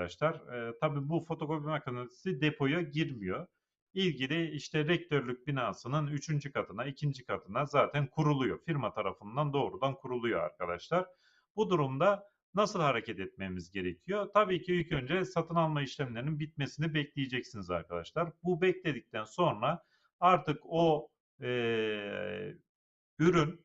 arkadaşlar. E, tabii bu fotokopi makinesi depoya girmiyor. İlgili işte rektörlük binasının 3. katına, 2. katına zaten kuruluyor. Firma tarafından doğrudan kuruluyor arkadaşlar. Bu durumda nasıl hareket etmemiz gerekiyor? Tabii ki ilk önce satın alma işlemlerinin bitmesini bekleyeceksiniz arkadaşlar. Bu bekledikten sonra artık o eee, ürün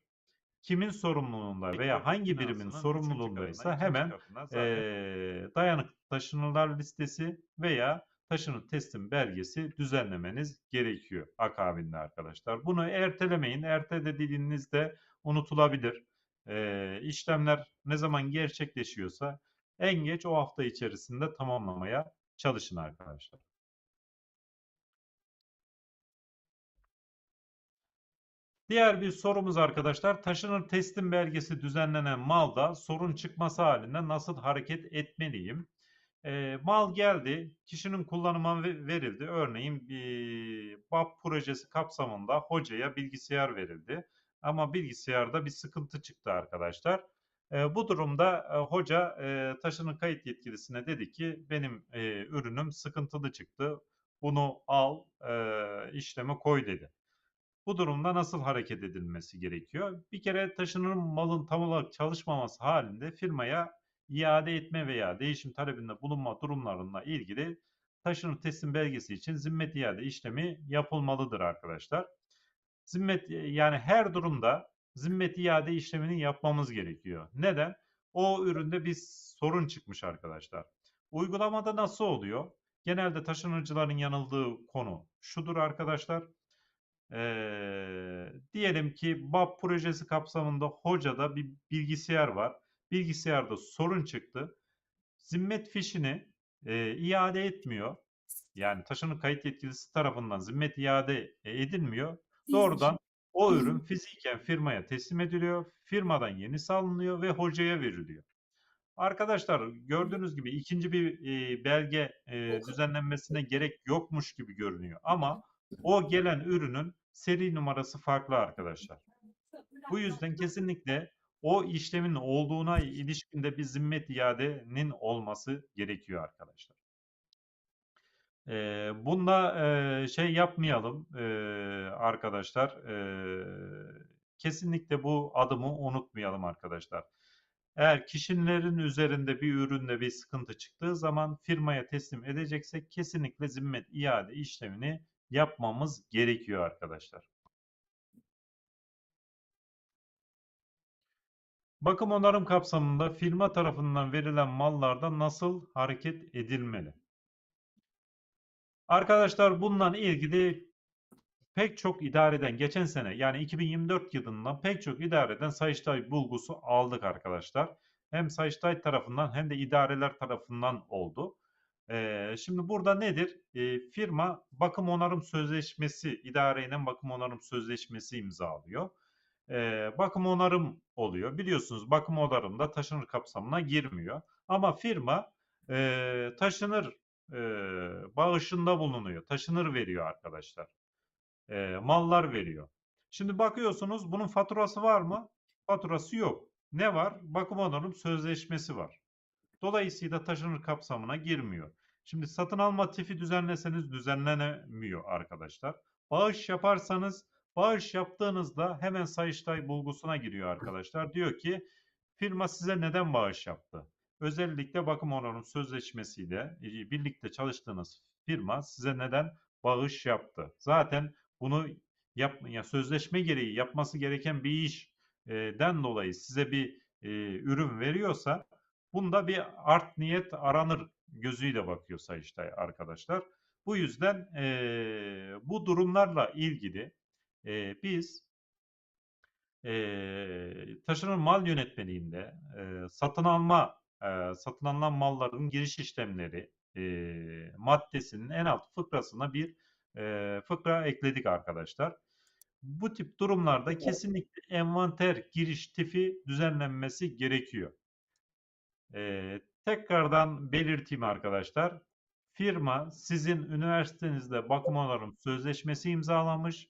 kimin sorumluluğunda veya hangi birimin sorumluluğundaysa hemen eee dayanık taşınırlar listesi veya taşınır teslim belgesi düzenlemeniz gerekiyor akabinde arkadaşlar. Bunu ertelemeyin. Ertelediğinizde unutulabilir. Eee işlemler ne zaman gerçekleşiyorsa en geç o hafta içerisinde tamamlamaya çalışın arkadaşlar. Diğer bir sorumuz arkadaşlar taşınır teslim belgesi düzenlenen malda sorun çıkması halinde nasıl hareket etmeliyim? E, mal geldi, kişinin kullanıma ve- verildi. Örneğin bir BAP projesi kapsamında hocaya bilgisayar verildi. Ama bilgisayarda bir sıkıntı çıktı arkadaşlar. E, bu durumda e, hoca e, taşınır kayıt yetkilisine dedi ki benim e, ürünüm sıkıntılı çıktı. Bunu al, e, işleme koy dedi. Bu durumda nasıl hareket edilmesi gerekiyor? Bir kere taşınır malın tam olarak çalışmaması halinde firmaya iade etme veya değişim talebinde bulunma durumlarına ilgili taşınır teslim belgesi için zimmet iade işlemi yapılmalıdır arkadaşlar. Zimmet yani her durumda zimmet iade işlemini yapmamız gerekiyor. Neden? O üründe bir sorun çıkmış arkadaşlar. Uygulamada nasıl oluyor? Genelde taşınırcıların yanıldığı konu şudur arkadaşlar. Ee, diyelim ki BAP projesi kapsamında hocada bir bilgisayar var. Bilgisayarda sorun çıktı. Zimmet fişini e, iade etmiyor. Yani taşınır kayıt yetkilisi tarafından zimmet iade e, edilmiyor. Doğrudan o ürün fiziken firmaya teslim ediliyor. Firmadan yenisi alınıyor ve hocaya veriliyor. Arkadaşlar gördüğünüz gibi ikinci bir e, belge e, düzenlenmesine gerek yokmuş gibi görünüyor. Ama o gelen ürünün seri numarası farklı arkadaşlar. Bu yüzden kesinlikle o işlemin olduğuna ilişkinde bir zimmet iadenin olması gerekiyor arkadaşlar. Ee, bunda e, şey yapmayalım e, arkadaşlar. E, kesinlikle bu adımı unutmayalım arkadaşlar. Eğer kişilerin üzerinde bir üründe bir sıkıntı çıktığı zaman firmaya teslim edeceksek kesinlikle zimmet iade işlemini yapmamız gerekiyor arkadaşlar. Bakım onarım kapsamında firma tarafından verilen mallarda nasıl hareket edilmeli? Arkadaşlar bununla ilgili pek çok idareden geçen sene yani 2024 yılından pek çok idareden Sayıştay bulgusu aldık arkadaşlar. Hem Sayıştay tarafından hem de idareler tarafından oldu. Şimdi burada nedir? Ee, firma bakım onarım sözleşmesi, idareyle bakım onarım sözleşmesi imzalıyor. Ee, bakım onarım oluyor. Biliyorsunuz bakım onarım da taşınır kapsamına girmiyor. Ama firma e, taşınır e, bağışında bulunuyor. Taşınır veriyor arkadaşlar. E, mallar veriyor. Şimdi bakıyorsunuz bunun faturası var mı? Faturası yok. Ne var? Bakım onarım sözleşmesi var. Dolayısıyla taşınır kapsamına girmiyor. Şimdi satın alma tifi düzenleseniz düzenlenemiyor arkadaşlar. Bağış yaparsanız bağış yaptığınızda hemen Sayıştay bulgusuna giriyor arkadaşlar. Diyor ki firma size neden bağış yaptı? Özellikle bakım onarım sözleşmesiyle e, birlikte çalıştığınız firma size neden bağış yaptı? Zaten bunu yap, ya sözleşme gereği yapması gereken bir işden dolayı size bir e, ürün veriyorsa bunda bir art niyet aranır gözüyle bakıyor Sayıştay arkadaşlar. Bu yüzden e, bu durumlarla ilgili e, biz e, taşınır mal yönetmeliğinde e, satın alma e, satın alınan malların giriş işlemleri e, maddesinin en alt fıkrasına bir e, fıkra ekledik arkadaşlar. Bu tip durumlarda kesinlikle envanter giriş tipi düzenlenmesi gerekiyor. Ee, tekrardan belirteyim arkadaşlar. Firma sizin üniversitenizde bakım onarım sözleşmesi imzalamış.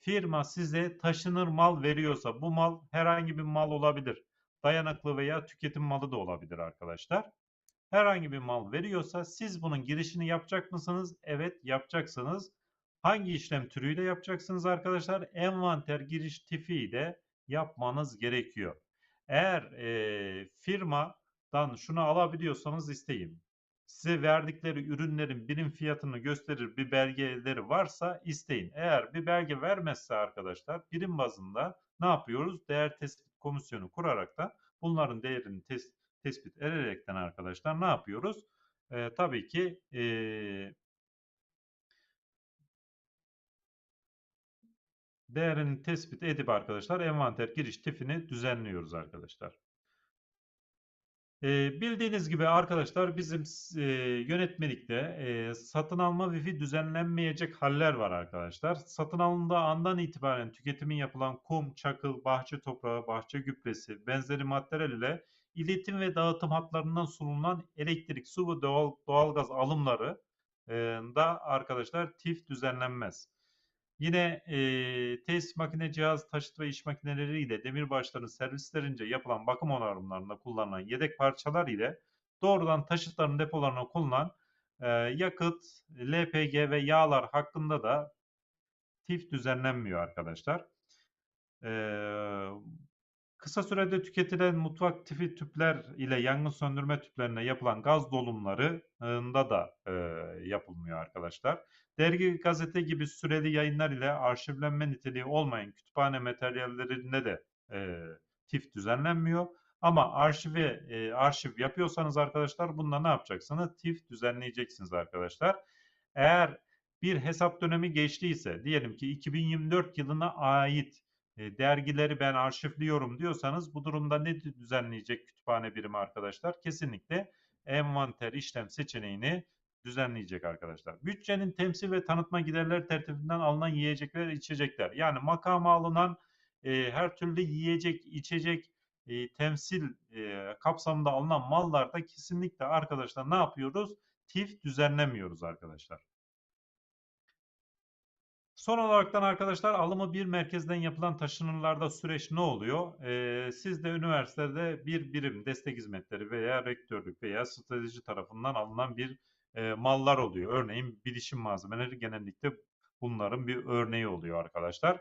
Firma size taşınır mal veriyorsa bu mal herhangi bir mal olabilir. Dayanıklı veya tüketim malı da olabilir arkadaşlar. herhangi bir mal veriyorsa siz bunun girişini yapacak mısınız? Evet yapacaksınız. Hangi işlem türüyle yapacaksınız arkadaşlar? Envanter giriş tipiyle yapmanız gerekiyor. Eğer e, firmadan şunu alabiliyorsanız isteyin. Size verdikleri ürünlerin birim fiyatını gösterir bir belgeleri varsa isteyin. Eğer bir belge vermezse arkadaşlar birim bazında ne yapıyoruz? Değer tespit komisyonu kurarak da bunların değerini tes- tespit ederekten arkadaşlar ne yapıyoruz? E, tabii ki e, değerini tespit edip arkadaşlar envanter giriş tipini düzenliyoruz arkadaşlar. Ee, bildiğiniz gibi arkadaşlar bizim e, yönetmelikte e, satın alma wifi düzenlenmeyecek haller var arkadaşlar. Satın alındığı andan itibaren tüketimi yapılan kum, çakıl, bahçe toprağı, bahçe gübresi, benzeri maddeler ile iletim ve dağıtım hatlarından sunulan elektrik, su ve doğal, doğalgaz alımları e, da arkadaşlar TIF düzenlenmez. Yine e, tesis makine cihaz taşıt ve iş makineleri ile demirbaşların servislerince yapılan bakım onarımlarında kullanılan yedek parçalar ile doğrudan taşıtların depolarına kullanılan e, yakıt, LPG ve yağlar hakkında da TIF düzenlenmiyor arkadaşlar. E, kısa sürede tüketilen mutfak tipi tüpler ile yangın söndürme tüplerine yapılan gaz dolumlarında da e, yapılmıyor arkadaşlar. Dergi, gazete gibi süreli yayınlar ile arşivlenme niteliği olmayan kütüphane materyallerinde de e, TIF düzenlenmiyor. Ama arşive e, arşiv yapıyorsanız arkadaşlar bunda ne yapacaksınız? TIF düzenleyeceksiniz arkadaşlar. Eğer bir hesap dönemi geçtiyse diyelim ki 2024 yılına ait dergileri ben arşivliyorum diyorsanız bu durumda ne düzenleyecek kütüphane birimi arkadaşlar? Kesinlikle envanter işlem seçeneğini düzenleyecek arkadaşlar. Bütçenin temsil ve tanıtma giderleri tertibinden alınan yiyecekler, içecekler. Yani makama alınan e, her türlü yiyecek, içecek, e, temsil e, kapsamında alınan mallarda kesinlikle arkadaşlar ne yapıyoruz? TIF düzenlemiyoruz arkadaşlar. Son olaraktan arkadaşlar alımı bir merkezden yapılan taşınırlarda süreç ne oluyor? Ee, siz de üniversitede bir birim destek hizmetleri veya rektörlük veya strateji tarafından alınan bir e, mallar oluyor. Örneğin bilişim malzemeleri genellikle bunların bir örneği oluyor arkadaşlar.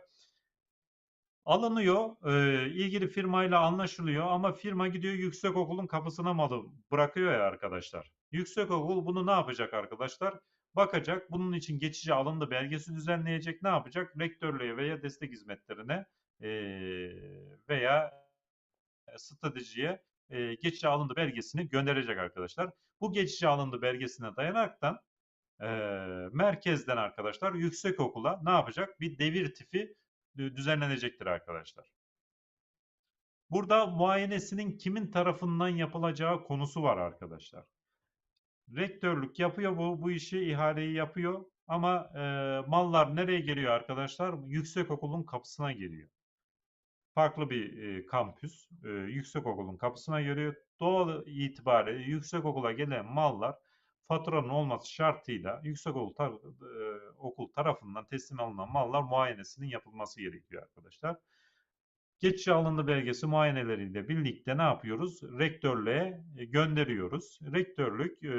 Alınıyor, e, ilgili firmayla anlaşılıyor ama firma gidiyor yüksekokulun kapısına malı bırakıyor ya arkadaşlar. Yüksekokul bunu ne yapacak arkadaşlar? Bakacak, bunun için geçici alındı belgesi düzenleyecek, ne yapacak? Rektörlüğe veya destek hizmetlerine e, veya stratejiye e, geçici alındı belgesini gönderecek arkadaşlar. Bu geçici alındı belgesine dayanaraktan e, merkezden arkadaşlar yüksek okula ne yapacak? Bir devir tipi düzenlenecektir arkadaşlar. Burada muayenesinin kimin tarafından yapılacağı konusu var arkadaşlar. Rektörlük yapıyor bu, bu işi, ihaleyi yapıyor ama e, mallar nereye geliyor arkadaşlar? Yüksek okulun kapısına geliyor farklı bir e, kampüs e, yüksekokulun kapısına geliyor. Doğal itibariyle yüksekokula gelen mallar faturanın olması şartıyla yüksekokul tar e, okul tarafından teslim alınan mallar muayenesinin yapılması gerekiyor arkadaşlar. Geçici alındı belgesi muayeneleriyle birlikte ne yapıyoruz? Rektörlüğe e, gönderiyoruz. Rektörlük e,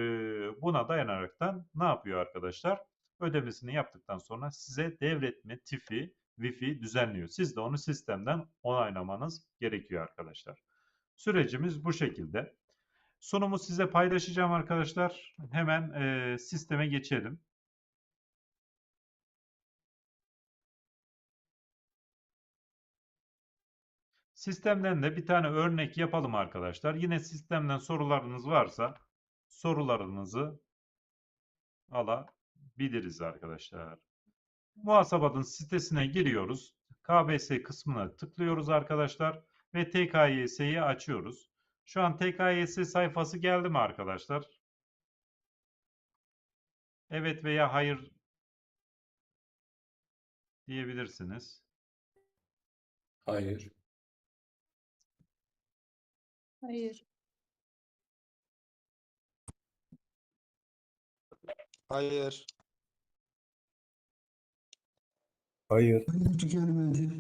buna dayanaraktan ne yapıyor arkadaşlar? Ödemesini yaptıktan sonra size devretme tipi Wi-Fi düzenliyor. Siz de onu sistemden onaylamanız gerekiyor arkadaşlar. Sürecimiz bu şekilde. Sunumu size paylaşacağım arkadaşlar. Hemen e, sisteme geçelim. Sistemden de bir tane örnek yapalım arkadaşlar. Yine sistemden sorularınız varsa sorularınızı alabiliriz arkadaşlar. Muhasabatın sitesine giriyoruz. KBS kısmına tıklıyoruz arkadaşlar ve TKYS'yi açıyoruz. Şu an TKYS sayfası geldi mi arkadaşlar? Evet veya hayır diyebilirsiniz. Hayır. Hayır. Hayır. Hayır. Hayır gelmedi.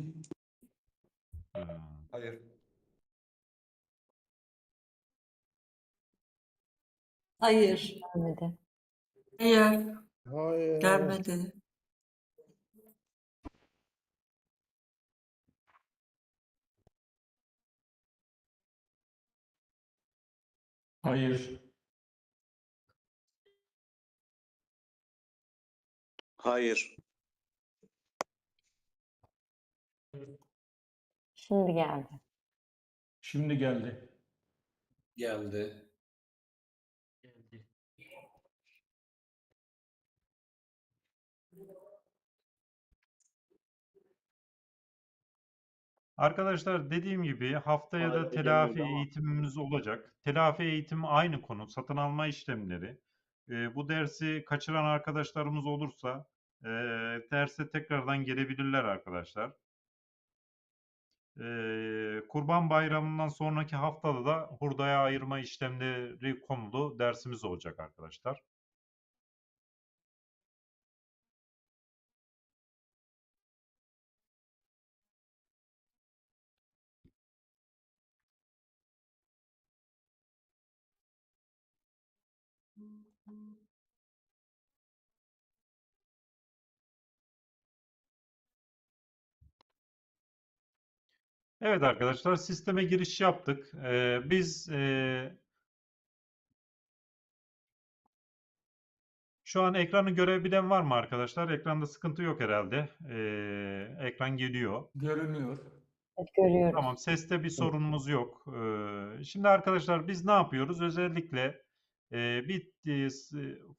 Hmm. Hayır. Hayır. Gelmedi. Hayır. Hayır. Gelmedi. Hayır. Hayır. Şimdi geldi. Şimdi geldi. Geldi. Arkadaşlar dediğim gibi haftaya da Hala telafi gelmedi ama. eğitimimiz olacak. Telafi eğitimi aynı konu. Satın alma işlemleri. Ee, bu dersi kaçıran arkadaşlarımız olursa e, derse tekrardan gelebilirler arkadaşlar. Ee, Kurban Bayramı'ndan sonraki haftada da hurdaya ayırma işlemleri konulu dersimiz olacak arkadaşlar. Evet arkadaşlar sisteme giriş yaptık. Ee, biz e, şu an ekranı görebilen var mı arkadaşlar? Ekranda sıkıntı yok herhalde. Ee, ekran geliyor. Görünüyor. Evet, görüyoruz. Tamam, seste bir sorunumuz yok. Ee, şimdi arkadaşlar biz ne yapıyoruz? Özellikle e, bir e,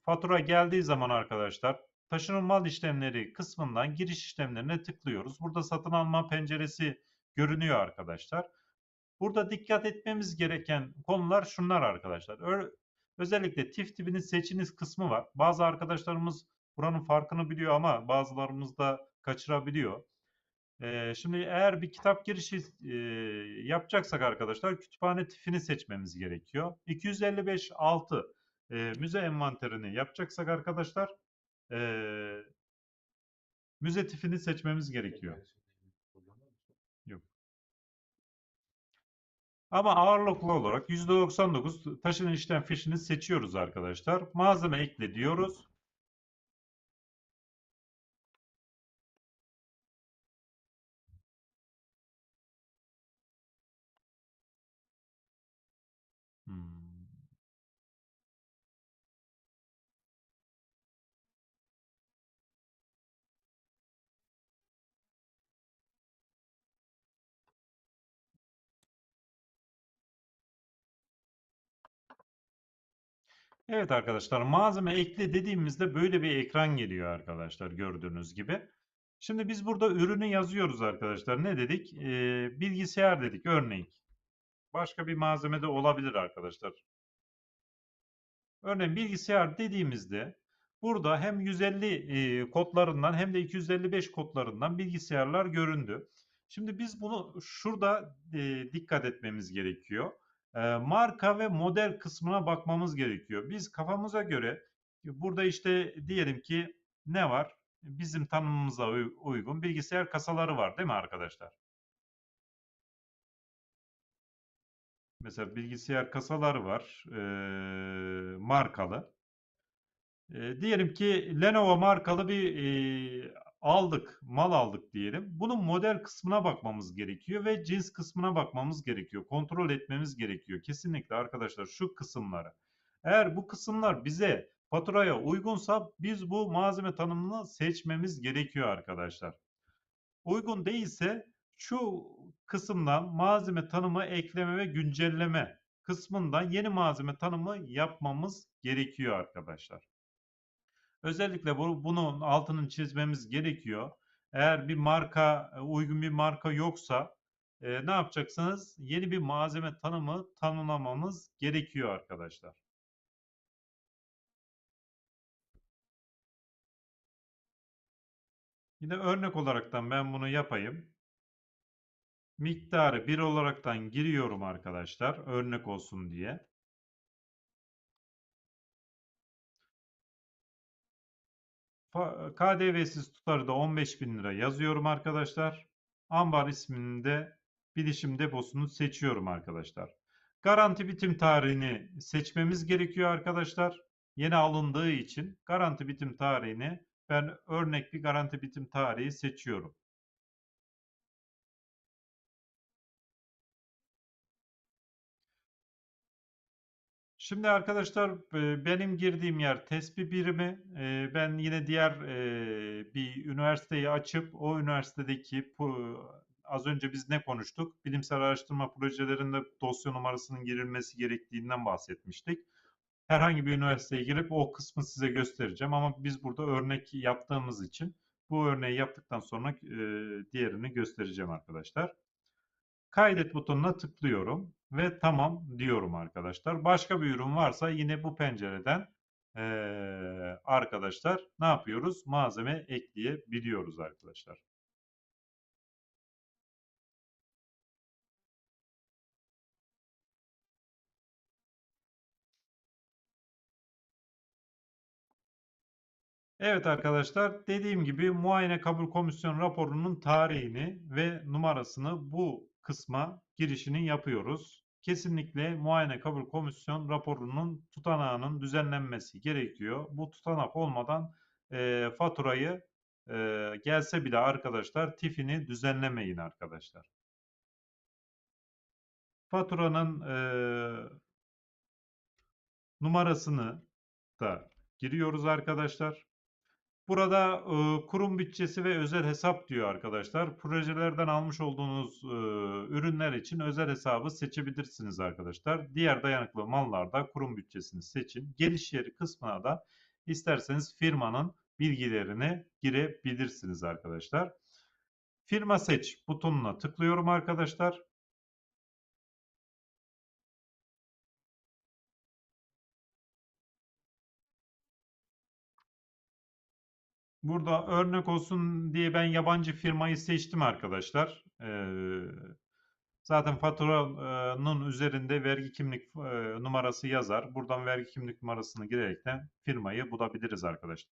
fatura geldiği zaman arkadaşlar taşınılmaz işlemleri kısmından giriş işlemlerine tıklıyoruz. Burada satın alma penceresi görünüyor arkadaşlar. Burada dikkat etmemiz gereken konular şunlar arkadaşlar. Ö- özellikle TIF tipinin seçiniz kısmı var. Bazı arkadaşlarımız buranın farkını biliyor ama bazılarımız da kaçırabiliyor. Ee, şimdi eğer bir kitap girişi e, yapacaksak arkadaşlar kütüphane tifini seçmemiz gerekiyor. 255 6 e, müze envanterini yapacaksak arkadaşlar e, müze tifini seçmemiz gerekiyor. Ama ağırlıklı olarak %99 taşınan işlem fişini seçiyoruz arkadaşlar. Malzeme ekle diyoruz. Evet arkadaşlar malzeme ekle dediğimizde böyle bir ekran geliyor arkadaşlar gördüğünüz gibi. Şimdi biz burada ürünü yazıyoruz arkadaşlar. Ne dedik? Ee, bilgisayar dedik örneğin. Başka bir malzeme de olabilir arkadaşlar. Örneğin bilgisayar dediğimizde burada hem 150 e, kodlarından hem de 255 kodlarından bilgisayarlar göründü. Şimdi biz bunu şurada e, dikkat etmemiz gerekiyor. Marka ve model kısmına bakmamız gerekiyor. Biz kafamıza göre burada işte diyelim ki ne var? Bizim tanımımıza uy- uygun bilgisayar kasaları var değil mi arkadaşlar? Mesela bilgisayar kasaları var. markalı. Diyelim ki Lenovo markalı bir aldık, mal aldık diyelim. Bunun model kısmına bakmamız gerekiyor ve cins kısmına bakmamız gerekiyor. Kontrol etmemiz gerekiyor. Kesinlikle arkadaşlar şu kısımları. Eğer bu kısımlar bize faturaya uygunsa biz bu malzeme tanımını seçmemiz gerekiyor arkadaşlar. Uygun değilse şu kısımdan malzeme tanımı ekleme ve güncelleme kısmından yeni malzeme tanımı yapmamız gerekiyor arkadaşlar. Özellikle bu, bunun altını çizmemiz gerekiyor. Eğer bir marka e, uygun bir marka yoksa e, ne yapacaksınız? Yeni bir malzeme tanımı tanımlamamız gerekiyor arkadaşlar. Yine örnek olaraktan ben bunu yapayım. Miktarı 1 olaraktan giriyorum arkadaşlar. Örnek olsun diye. KDV'siz tutarı da 15.000 lira yazıyorum arkadaşlar. Ambar isminde bilişim deposunu seçiyorum arkadaşlar. Garanti bitim tarihini seçmemiz gerekiyor arkadaşlar. Yeni alındığı için garanti bitim tarihini ben örnek bir garanti bitim tarihi seçiyorum. Şimdi arkadaşlar e, benim girdiğim yer tespih birimi. E, Ben yine diğer e, bir üniversiteyi açıp o üniversitedeki az önce biz ne konuştuk? Bilimsel araştırma projelerinde dosya numarasının girilmesi gerektiğinden bahsetmiştik. Herhangi bir üniversiteye girip o kısmı size göstereceğim ama biz burada örnek yaptığımız için bu örneği yaptıktan sonra diğerini göstereceğim arkadaşlar. Kaydet butonuna tıklıyorum ve tamam diyorum arkadaşlar. Başka bir ürün varsa yine bu pencereden eee, arkadaşlar ne yapıyoruz? Malzeme ekleyebiliyoruz arkadaşlar. Evet arkadaşlar dediğim gibi muayene kabul komisyon raporunun tarihini ve numarasını bu kısma girişini yapıyoruz. Kesinlikle muayene kabul komisyon raporunun tutanağının düzenlenmesi gerekiyor. Bu tutanak olmadan e, faturayı e, gelse bile arkadaşlar tifini düzenlemeyin arkadaşlar. Faturanın e, numarasını da giriyoruz arkadaşlar. Burada e, kurum bütçesi ve özel hesap diyor arkadaşlar. Projelerden almış olduğunuz e, ürünler için özel hesabı seçebilirsiniz arkadaşlar. Diğer dayanıklı mallarda kurum bütçesini seçin. Geliş yeri kısmına da isterseniz firmanın bilgilerini girebilirsiniz arkadaşlar. Firma seç butonuna tıklıyorum arkadaşlar. Burada örnek olsun diye ben yabancı firmayı seçtim arkadaşlar. Ee, zaten faturanın üzerinde vergi kimlik e, numarası yazar. Buradan vergi kimlik numarasını girerekten firmayı bulabiliriz arkadaşlar.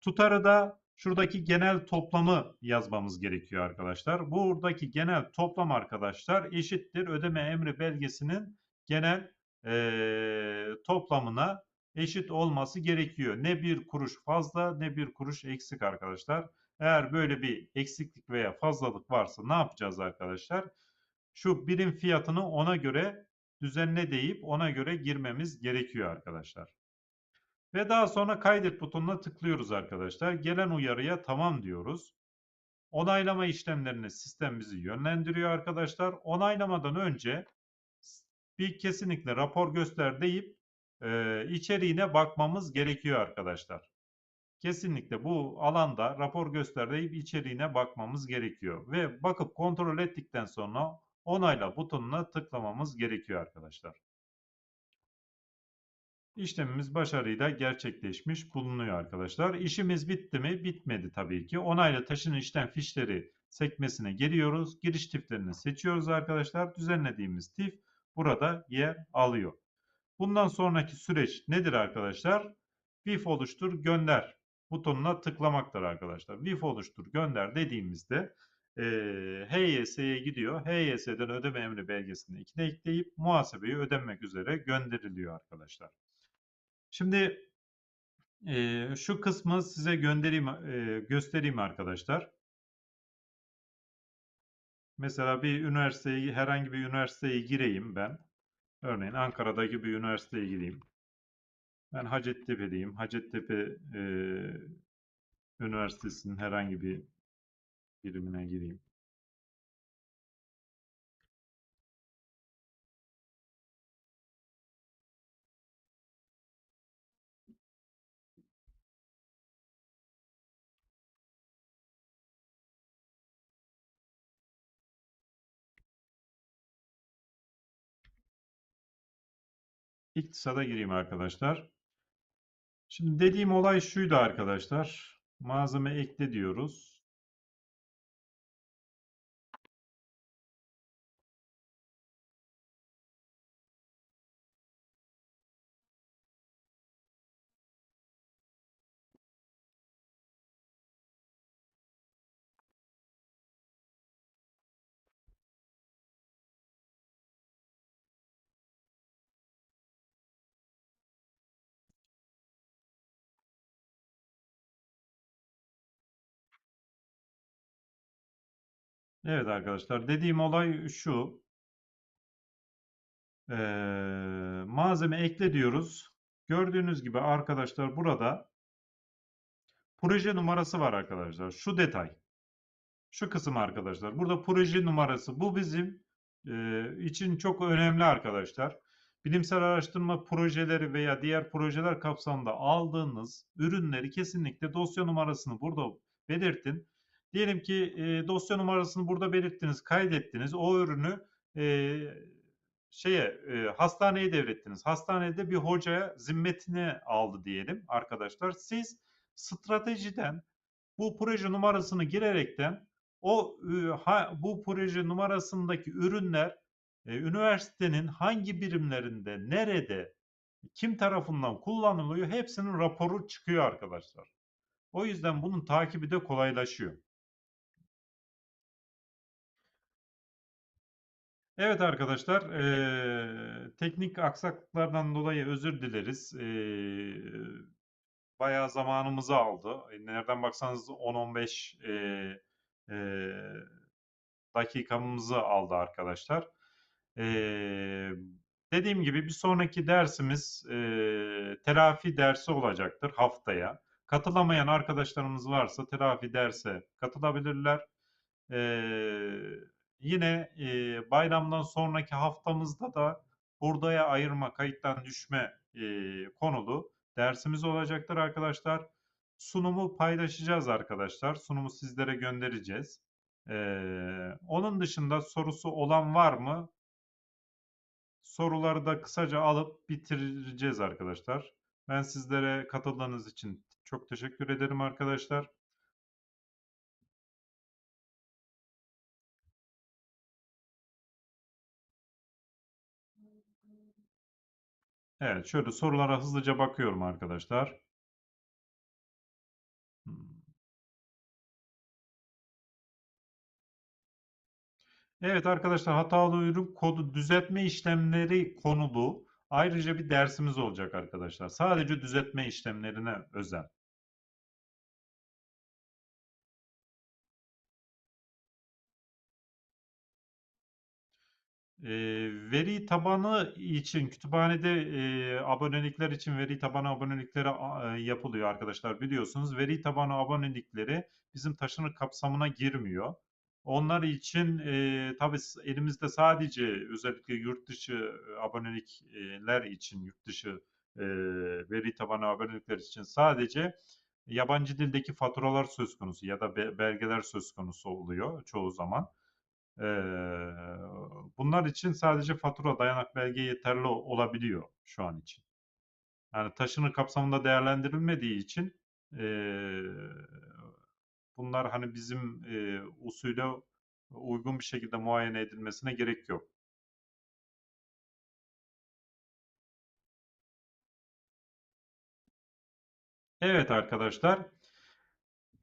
Tutarı da şuradaki genel toplamı yazmamız gerekiyor arkadaşlar. Buradaki genel toplam arkadaşlar eşittir ödeme emri belgesinin genel e, toplamına eşit olması gerekiyor. Ne bir kuruş fazla ne bir kuruş eksik arkadaşlar. Eğer böyle bir eksiklik veya fazlalık varsa ne yapacağız arkadaşlar? Şu birim fiyatını ona göre düzenle deyip ona göre girmemiz gerekiyor arkadaşlar. Ve daha sonra kaydet butonuna tıklıyoruz arkadaşlar. Gelen uyarıya tamam diyoruz. Onaylama işlemlerine sistem bizi yönlendiriyor arkadaşlar. Onaylamadan önce bir kesinlikle rapor göster deyip e, içeriğine bakmamız gerekiyor arkadaşlar. Kesinlikle bu alanda rapor göster deyip içeriğine bakmamız gerekiyor. Ve bakıp kontrol ettikten sonra onayla butonuna tıklamamız gerekiyor arkadaşlar. İşlemimiz başarıyla gerçekleşmiş bulunuyor arkadaşlar. İşimiz bitti mi? Bitmedi tabii ki. Onayla taşını işlem fişleri sekmesine geliyoruz. Giriş tiflerini seçiyoruz arkadaşlar. Düzenlediğimiz tif burada yer alıyor. Bundan sonraki süreç nedir arkadaşlar? BIF oluştur gönder butonuna tıklamaktır arkadaşlar. BIF oluştur gönder dediğimizde e, HYS'ye gidiyor. HYS'den ödeme emri belgesini ikine ekleyip muhasebeyi ödenmek üzere gönderiliyor arkadaşlar. Şimdi e, şu kısmı size göndereyim, e, göstereyim arkadaşlar. Mesela bir üniversiteyi, herhangi bir üniversiteye gireyim ben. Örneğin Ankara'daki bir üniversiteye gireyim. Ben Hacettepe'deyim. Hacettepe e, Üniversitesi'nin herhangi bir birimine gireyim. İktisada gireyim arkadaşlar. Şimdi dediğim olay şuydu arkadaşlar. Malzeme ekle diyoruz. Evet arkadaşlar dediğim olay şu. Ee, malzeme ekle diyoruz. Gördüğünüz gibi arkadaşlar burada proje numarası var arkadaşlar. Şu detay. Şu kısım arkadaşlar. Burada proje numarası. Bu bizim e, için çok önemli arkadaşlar. Bilimsel araştırma projeleri veya diğer projeler kapsamında aldığınız ürünleri kesinlikle dosya numarasını burada belirtin. Diyelim ki e, dosya numarasını burada belirttiniz, kaydettiniz. O ürünü e, şeye e, hastaneye devrettiniz. Hastanede bir hocaya zimmetine aldı diyelim arkadaşlar. Siz stratejiden bu proje numarasını girerekten o e, ha- bu proje numarasındaki ürünler e, üniversitenin hangi birimlerinde, nerede, kim tarafından kullanılıyor hepsinin raporu çıkıyor arkadaşlar. O yüzden bunun takibi de kolaylaşıyor. Evet arkadaşlar, eee, teknik aksaklıklardan dolayı özür dileriz. Eee, bayağı zamanımızı aldı. E, Nereden baksanız 10-15 eee, eee, dakikamızı aldı arkadaşlar. Eee, dediğim gibi bir sonraki dersimiz eee, telafi dersi olacaktır haftaya. Katılamayan arkadaşlarımız varsa telafi derse katılabilirler. Eee, yine eee, bayramdan sonraki haftamızda da hurdaya ayırma, kayıttan düşme eee, konulu dersimiz olacaktır arkadaşlar. Sunumu paylaşacağız arkadaşlar. Sunumu sizlere göndereceğiz. Eee, onun dışında sorusu olan var mı? Soruları da kısaca alıp bitireceğiz arkadaşlar. Ben sizlere katıldığınız için çok teşekkür ederim arkadaşlar. Evet, şöyle sorulara hızlıca bakıyorum arkadaşlar. Hmm. Evet arkadaşlar hatalı ürün kodu düzeltme işlemleri konulu ayrıca bir dersimiz olacak arkadaşlar. Sadece düzeltme işlemlerine özel. Ee, veri tabanı için kütüphanede e, abonelikler için veri tabanı abonelikleri e, yapılıyor arkadaşlar biliyorsunuz. Veri tabanı abonelikleri bizim taşınır kapsamına girmiyor. Onlar için e, tabii elimizde sadece özellikle yurt dışı e, abonelikler için yurt dışı e, veri tabanı abonelikler için sadece yabancı dildeki faturalar söz konusu ya da be- belgeler söz konusu oluyor çoğu zaman. Eee, bunlar için sadece fatura dayanak belge yeterli olabiliyor şu an için. Yani taşınır kapsamında değerlendirilmediği için eee, bunlar hani bizim eee, usule uygun bir şekilde muayene edilmesine gerek yok. Evet arkadaşlar.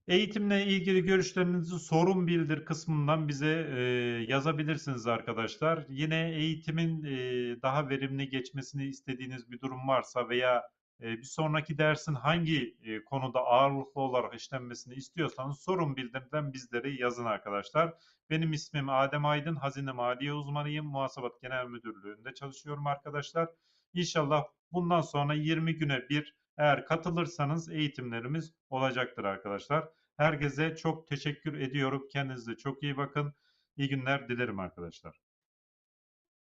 Eğitimle ilgili görüşlerinizi sorun bildir kısmından bize e, yazabilirsiniz arkadaşlar. Yine eğitimin e, daha verimli geçmesini istediğiniz bir durum varsa veya e, bir sonraki dersin hangi e, konuda ağırlıklı olarak işlenmesini istiyorsanız sorun bildirden bizlere yazın arkadaşlar. Benim ismim Adem Aydın, Hazine Maliye uzmanıyım. Muhasebat Genel Müdürlüğü'nde çalışıyorum arkadaşlar. İnşallah bundan sonra 20 güne bir eğer katılırsanız eğitimlerimiz olacaktır arkadaşlar. Herkese çok teşekkür ediyorum. Kendinize çok iyi bakın. İyi günler dilerim arkadaşlar.